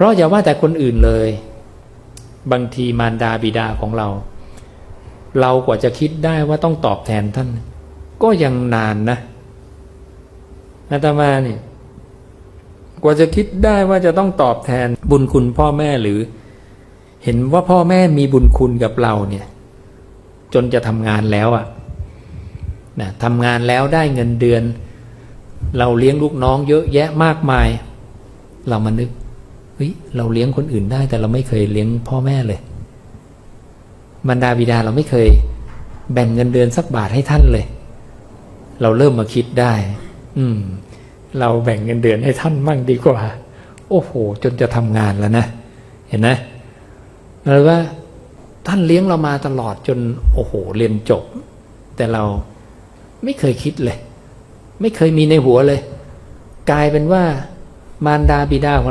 ราะอย่าว่าแต่คนอื่นเลย บางทีมารดาบิดาของเรา เรากว่าจะคิดได้ว่าต้องตอบแทนท่าน ก็ยังนานนะอาตมาเนี่ย กว่าจะคิดได้ว่าจะต้องตอบแทนบุญคุณพ่อแม่หรือ เห็นว่าพ่อแม่มีบุญคุณกับเราเนี่ย จนจะทำงานแล้วอะนะทำงานแล้วได้เงินเดือน เราเลี้ยงลูกน้องเยอะแยะมากมาย เรามานึก เฮ้ยเราเลี้ยงคนอื่นได้แต่เราไม่เคยเลี้ยงพ่อแม่เลย บรรดาบิดาเราไม่เคยแบ่งเงินเดือนสักบาทให้ท่านเลย เราเริ่มมาคิดได้ อืม เราแบ่งเงินเดือนให้ท่านมั่งดีกว่า โอ้โห จนจะทำงานแล้วนะ เห็นนะแล้วว่า ท่านเลี้ยงเรามาตลอดจน โอ้โห เรียนจบ แต่เราไม่เคยคิดเลย ไม่เคยมีในหัวเลย กลายเป็นว่ามารดาบิดาของ